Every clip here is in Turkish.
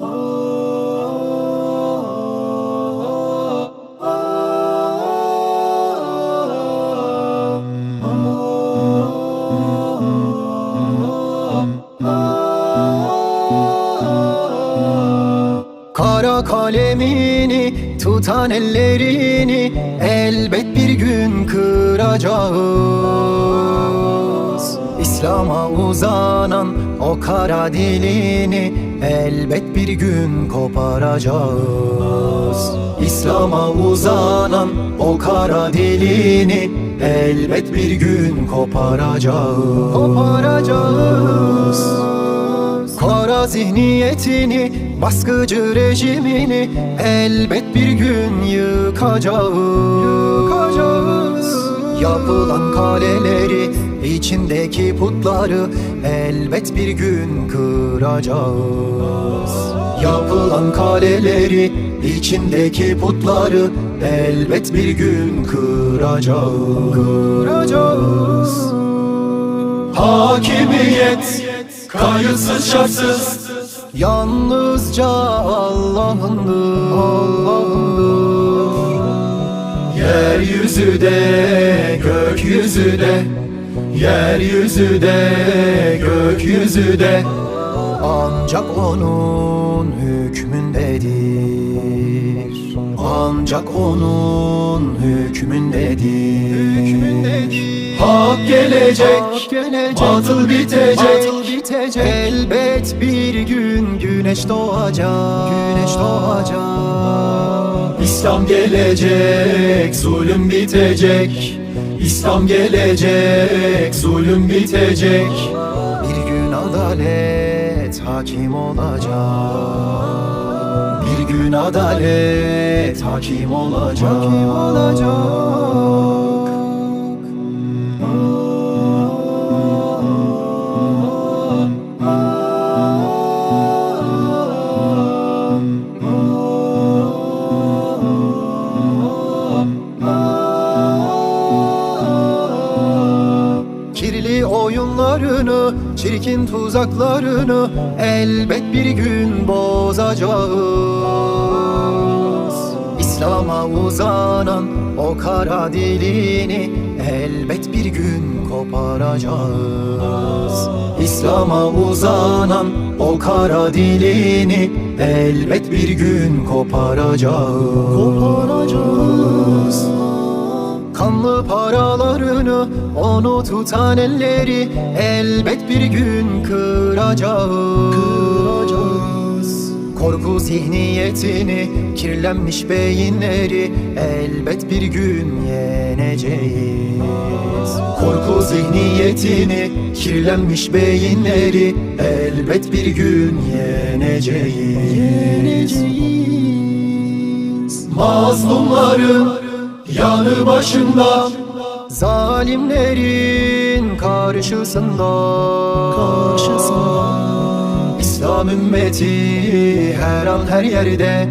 Kara kalemini tutan ellerini elbet bir gün kıracağız İslam'a uzanan o kara dilini elbet bir gün koparacağız İslam'a uzanan o kara dilini elbet bir gün koparacağız Koparacağız Kara zihniyetini, baskıcı rejimini elbet bir gün yıkacağız. yıkacağız. Yapılan kaleleri, içindeki putları elbet bir gün kıracağız. Yapılan kaleleri, içindeki putları elbet bir gün kıracağız. Kıracağız. Hakimiyet kayıtsız şartsız Yalnızca Allah'ındır Allah'ındır Yeryüzü de gökyüzü de Yeryüzü de gökyüzü de. Ancak onun hükmündedir. Ancak onun hükmündedir. Hak gelecek Hak gelecek. Batıl bitecek. Batıl bitecek. Elbet bir gün güneş doğacak. Güneş doğacak. İslam gelecek zulüm bitecek İslam gelecek zulüm bitecek. Bir gün adalet hakim olacak. Bir gün adalet hakim olacak. Hakim olacak çirkin tuzaklarını elbet bir gün bozacağız. İslam'a uzanan o kara dilini elbet bir gün koparacağız. İslam'a uzanan o kara dilini elbet bir gün koparacağız. Koparacağız. Paralarını onu tutan elleri elbet bir gün kıracağız. kıracağız. Korku zihniyetini kirlenmiş beyinleri elbet bir gün yeneceğiz. Korku zihniyetini kirlenmiş beyinleri elbet bir gün yeneceğiz. Yeneceğiz. Mazlumların yanı başında Zalimlerin karşısında. Karşısında. İslam ümmeti her an her yerde.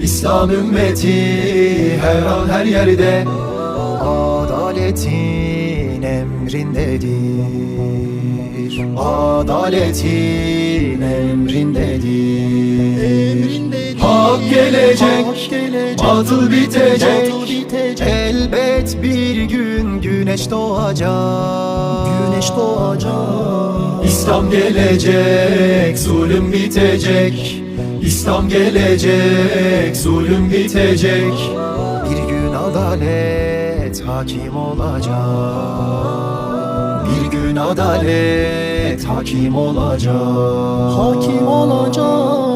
İslam ümmeti her an her yerde. Adaletin emrindedir. Adaletin emrindedir Hak gelecek, batıl bitecek. Elbet bir gün güneş doğacak. Güneş doğacak. İslam gelecek, zulüm bitecek. İslam gelecek, zulüm bitecek. Bir gün adalet hakim olacak. Bir gün adalet hakim olacak. Hakim olacak